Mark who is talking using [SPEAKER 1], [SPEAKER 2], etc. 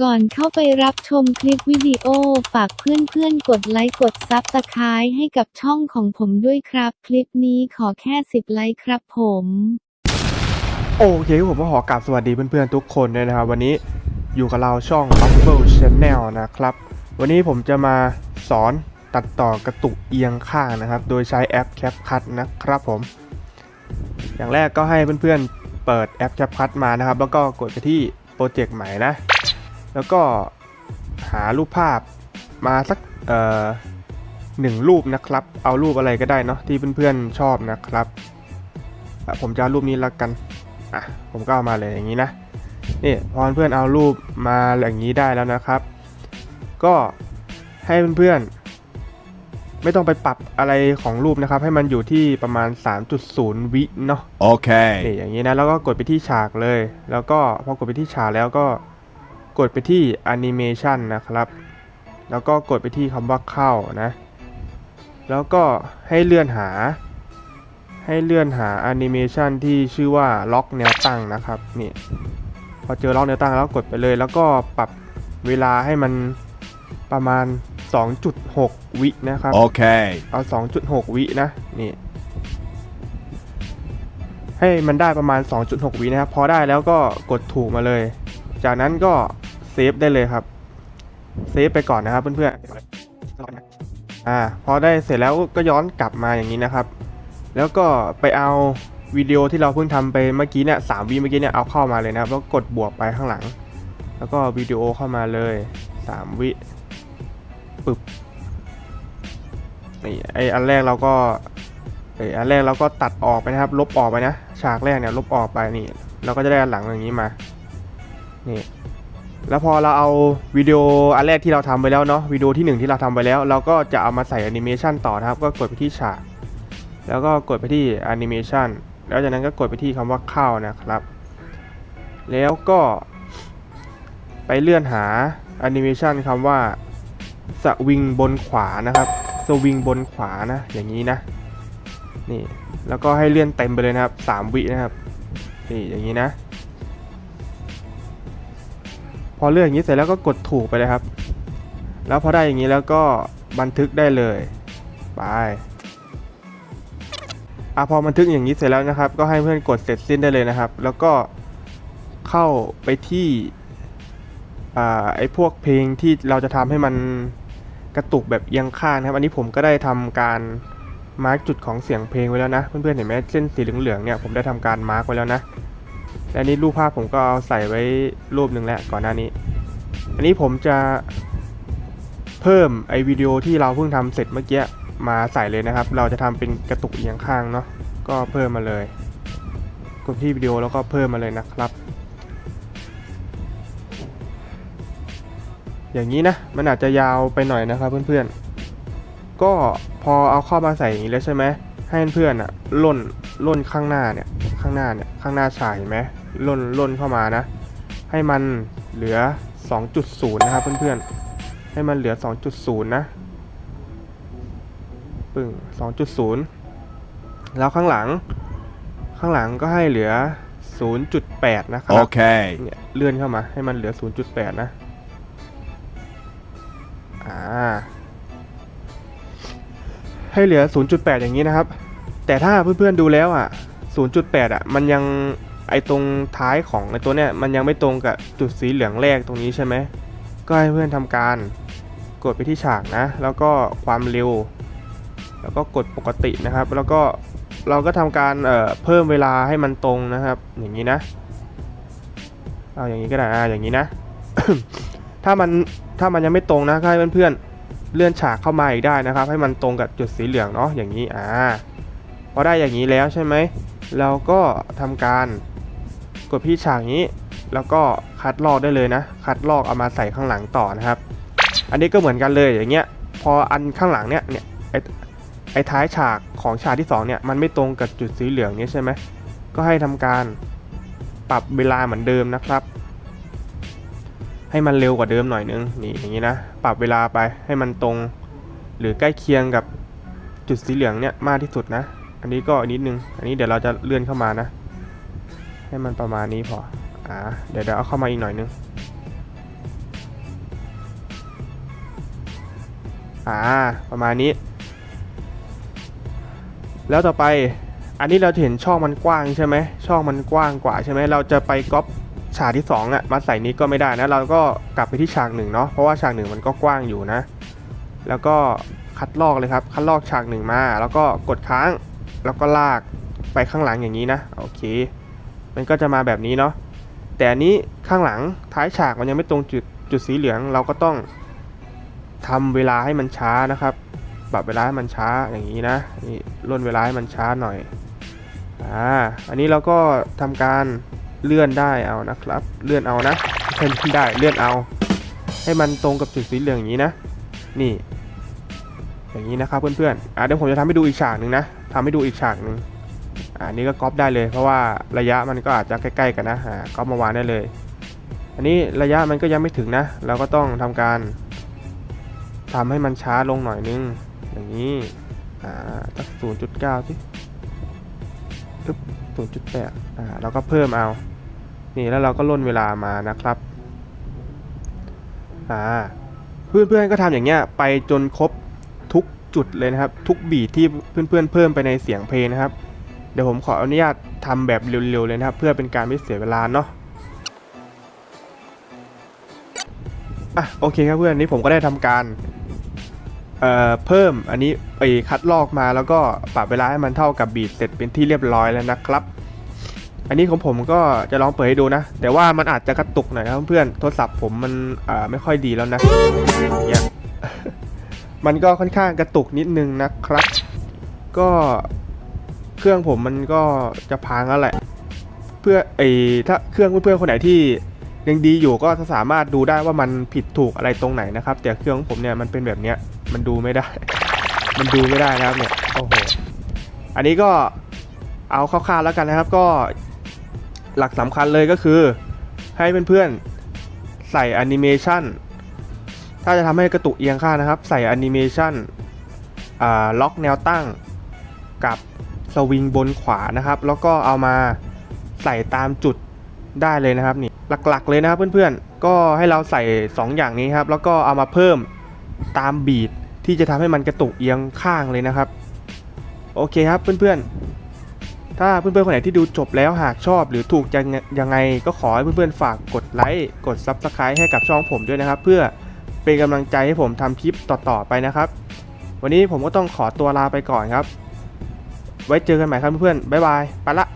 [SPEAKER 1] ก่อนเข้าไปรับชมคลิปวิดีโอ ฝากเพื่อนๆ กดไลค์กดซับสไครต์ให้กับช่องของผมด้วยครับ คลิปนี้ขอแค่ 10 ไลค์ครับผม
[SPEAKER 2] โอเคผมก็ขอกราบสวัสดีเพื่อนๆ ทุกคนด้วยนะครับ วันนี้อยู่กับเราช่อง Bubble Channel นะครับ วันนี้ผมจะมาสอนตัดต่อกระตุกเอียงข้างนะครับ โดยใช้แอป CapCut นะครับผม อย่างแรกก็ให้เพื่อนๆเปิดแอป CapCut มานะครับ แล้วก็กดไปที่โปรเจกต์ใหม่นะ แล้วก็หารูปภาพมาสักเอ่อหนึ่งรูปนะครับ เอารูปอะไรก็ได้เนาะที่เพื่อนๆชอบนะครับ ผมจะรูปนี้ละกัน อะ ผมก็เอามาเลยอย่างนี้นะ นี่พอเพื่อนเอารูปมาอย่างนี้ได้แล้วนะครับ ก็ให้เพื่อนๆ ไม่ต้องไปปรับอะไรของรูปนะครับ ให้มันอยู่ที่ประมาณ 3.0 วิเนาะ
[SPEAKER 3] Okay.
[SPEAKER 2] นี่อย่างนี้นะแล้วก็กดไปที่ฉากเลย แล้วก็พอกดไปที่ฉากแล้วก็กดไปที่แอนิเมชันนะครับ แล้วก็กดไปที่คำว่าเข้านะ แล้วก็ให้เลื่อนหา ให้เลื่อนหาแอนิเมชันที่ชื่อว่าล็อกแนวตั้งนะครับนี่พอเจอล็อกแนวตั้งแล้วกดไปเลย แล้วก็ปรับเวลาให้มันประมาณ 2.6 วินะครับ
[SPEAKER 3] Okay.
[SPEAKER 2] เอา 2.6 วินะ นี่ ให้มันได้ประมาณ 2.6 วินะครับ พอได้แล้วก็กดถูกมาเลย จากนั้นก็เซฟได้เลยครับ เซฟไปก่อนนะครับเพื่อนๆ อ่า พอได้เสร็จแล้วก็ย้อนกลับมาอย่างนี้นะครับ แล้วก็ไปเอาวิดีโอที่เราเพิ่งทำไปเมื่อกี้เนี่ยสามวิเมื่อกี้เนี่ยเอาเข้ามาเลยนะครับ แล้วกดบวกไปข้างหลัง แล้วก็วิดีโอเข้ามาเลยสามวิ ปึ๊บนี่ไออันแรกเราก็ไออันแรกเราก็ตัดออกไปนะครับ ลบออกไปนะ ฉากแรกเนี่ยลบออกไปนี่ เราก็จะได้อันหลังอย่างนี้มา นี่แล้วพอเราเอาวิดีโออันแรกที่เราทำไปแล้วเนาะวิดีโอที่หนึ่งที่เราทำไปแล้ว เราก็จะเอามาใส่แอนิเมชันต่อนะครับ ก็กดไปที่ฉาก แล้วก็กดไปที่แอนิเมชันแล้วจากนั้นก็กดไปที่คำว่าเข้านะครับ แล้วก็ไปเลื่อนหาแอนิเมชันคำว่า สวิงบนขวานะครับ สวิงบนขวานะ อย่างนี้นะ นี่ แล้วก็ให้เลื่อนเต็มไปเลยนะครับสามวินะครับ นี่อย่างนี้นะ พอเลื่อนอย่างนี้เสร็จแล้วก็กดถูกไปเลยครับ แล้วพอได้อย่างนี้แล้วก็บันทึกได้เลย ไปอะพอบันทึกอย่างนี้เสร็จแล้วนะครับ ก็ให้เพื่อนกดเสร็จสิ้นได้เลยนะครับ แล้วก็เข้าไปที่อ่าไอพวกเพลงที่เราจะทำให้มัน กระตุกแบบเอียงข้างนะครับ อันนี้ผมก็ได้ทำการมาร์กจุดของเสียงเพลงไว้แล้วนะ เพื่อนๆเห็นไหมเส้นสีเหลืองๆเนี่ยผมได้ทำการมาร์กไว้แล้วนะและนี้รูปภาพผมก็เอาใส่ไว้รูปหนึ่งแล้วก่อนหน้านี้ อันนี้ผมจะเพิ่มไอวิดีโอที่เราเพิ่งทำเสร็จเมื่อกี้มาใส่เลยนะครับ เราจะทำเป็นกระตุกเอียงข้างเนาะก็เพิ่มมาเลย กดที่วิดีโอแล้วก็เพิ่มมาเลยนะครับ อย่างนี้นะ มันอาจจะยาวไปหน่อยนะครับเพื่อนๆ ก็พอเอาเข้ามาใส่อย่างนี้แล้วใช่ไหมให้เพื่อนๆอะล่นล่นข้างหน้าเนี่ยข้างหน้าเนี่ยข้างหน้าฉากเห็นไหมล่นล่นเข้ามานะ ให้มันเหลือ 2.0 นะครับเพื่อนๆ ให้มันเหลือ 2.0 นะปึ้ง2.0 แล้วข้างหลังข้างหลังก็ให้เหลือ 0.8 นะครับ
[SPEAKER 3] Okay.
[SPEAKER 2] เนี่ยเลื่อนเข้ามาให้มันเหลือ 0.8 นะอ่า ให้เหลือ 0.8 อย่างนี้นะครับ แต่ถ้าเพื่อนๆดูแล้วอะ 0.8 อะ มันยังไอตรงท้ายของไอตัวเนี้ยมันยังไม่ตรงกับจุดสีเหลืองแรกตรงนี้ใช่ไหม ก็ให้เพื่อนทำการกดไปที่ฉากนะ แล้วก็ความเร็ว แล้วก็กดปกตินะครับ แล้วก็เราก็ทำการเอ่อเพิ่มเวลาให้มันตรงนะครับ อย่างนี้นะ เอาอย่างนี้ก็ได้อ่าอย่างนี้นะ ถ้ามัน ถ้ามันยังไม่ตรงนะก็ให้เพื่อนๆเลื่อนฉากเข้ามาอีกได้นะครับ ให้มันตรงกับจุดสีเหลืองเนาะอย่างนี้อ่าพอได้อย่างนี้แล้วใช่ไหมเราก็ทำการกดพี่ฉากนี้ แล้วก็คัดลอกได้เลยนะ คัดลอกเอามาใส่ข้างหลังต่อนะครับ อันนี้ก็เหมือนกันเลยอย่างเงี้ยพออันข้างหลังเนี่ยเนี่ยไอไอท้ายฉากของฉากที่สองเนี่ยมันไม่ตรงกับจุดสีเหลืองนี้ใช่ไหมก็ให้ทำการปรับเวลาเหมือนเดิมนะครับ ให้มันเร็วกว่าเดิมหน่อยนึงนี่อย่างนี้นะปรับเวลาไปให้มันตรง หรือใกล้เคียงกับจุดสีเหลืองเนี่ยมากที่สุดนะ อันนี้ก็นิดนึง อันนี้เดี๋ยวเราจะเลื่อนเข้ามานะ ให้มันประมาณนี้พออ่าเดี๋ยวเดี๋ยวเอาเข้ามาอีกหน่อยนึงอ่าประมาณนี้ แล้วต่อไปอันนี้เราเห็นช่องมันกว้างใช่ไหมช่องมันกว้างกว่าใช่ไหมเราจะไปก๊อป ฉากที่สองอะมาใส่นี้ก็ไม่ได้นะ เราก็กลับไปที่ฉากหนึ่งเนาะเพราะว่าฉากหนึ่งมันก็กว้างอยู่นะ แล้วก็คัดลอกเลยครับ คัดลอกฉากหนึ่งมา แล้วก็กดค้างแล้วก็ลากไปข้างหลังอย่างนี้นะโอเค มันก็จะมาแบบนี้เนาะแต่อันนี้ข้างหลังท้ายฉากมันยังไม่ตรงจุดจุดสีเหลืองเราก็ต้องทำเวลาให้มันช้านะครับ ปรับเวลาให้มันช้าอย่างนี้นะนี่ล่นเวลาให้มันช้าหน่อยอ่าอันนี้เราก็ทำการ เลื่อนได้เอานะครับ เลื่อนเอานะเลื่อนได้เลื่อนเอา ให้มันตรงกับจุดสีเหลืองอย่างนี้นะ นี่ อย่างนี้นะครับเพื่อนๆอ่าเดี๋ยวผมจะทำให้ดูอีกฉากหนึ่งนะทำให้ดูอีกฉากหนึ่งอ่านี่ก็ก๊อปได้เลย เพราะว่าระยะมันก็อาจจะใกล้ๆกันนะอ่าก๊อปมาวางได้เลย อันนี้ระยะมันก็ยังไม่ถึงนะ เราก็ต้องทำการทำให้มันช้าลงหน่อยนึง อย่างนี้อ่าสักศูนย์จุดเก้าสิปึ๊บศูนย์จุดแปดอ่าเราก็เพิ่มเอา นี่แล้วเราก็ล่นเวลามานะครับอ่าเพื่อนๆก็ทำอย่างเงี้ยไปจนครบทุกจุดเลยนะครับ ทุกบีทที่เพื่อนๆเพิ่มไปในเสียงเพลงนะครับ เดี๋ยวผมขออนุญาตทำแบบเร็วๆเลยนะครับ เพื่อเป็นการไม่เสียเวลาเนาะอะโอเคครับเพื่อนนี้ผมก็ได้ทำการเอ่อเพิ่มอันนี้ไปคัดลอกมาแล้วก็ปรับเวลาให้มันเท่ากับบีทเสร็จเป็นที่เรียบร้อยแล้วนะครับ อันนี้ของผมก็จะลองเปิดให้ดูนะ แต่ว่ามันอาจจะกระตุกหน่อยนะเพื่อนโทรศัพท์ผมมันไม่ค่อยดีแล้วนะเนี่ยมันก็ค่อนข้างกระตุกนิดนึงนะครับ ก็เครื่องผมมันก็จะพังแล้วแหละ เพื่อไอ้ถ้าเครื่องเพื่อนๆคนไหนที่ยังดีอยู่ก็จะสามารถดูได้ว่ามันผิดถูกอะไรตรงไหนนะครับ แต่เครื่องของผมเนี่ยมันเป็นแบบเนี้ยมันดูไม่ได้ มันดูไม่ได้นะครับเนี่ยโอ้โหอันนี้ก็เอาคร่าวๆแล้วกันนะครับ ก็ หลักสำคัญเลยก็คือ ให้เพื่อนๆใส่แอนิเมชันถ้าจะทำให้กระตุกเอียงข้างนะครับ ใส่แอนิเมชันล็อกแนวตั้งกับสวิงบนขวานะครับ แล้วก็เอามาใส่ตามจุดได้เลยนะครับนี่หลักๆเลยนะครับเพื่อนๆ ก็ให้เราใส่ 2 อย่างนี้ครับ แล้วก็เอามาเพิ่มตามบีทที่จะทำให้มันกระตุกเอียงข้างเลยนะครับ โอเคครับเพื่อนๆ ถ้าเพื่อนๆคนไหนที่ดูจบแล้วหากชอบหรือถูกยังยังไงก็ขอให้เพื่อนๆฝากกดไลค์กด s u b สไครต์ให้กับช่องผมด้วยนะครับ เพื่อเป็นกำลังใจให้ผมทำคลิปต่อๆไปนะครับ วันนี้ผมก็ต้องขอตัวลาไปก่อนครับ ไว้เจอกันใหม่ครับเพื่อนๆบ๊ายบายไปละ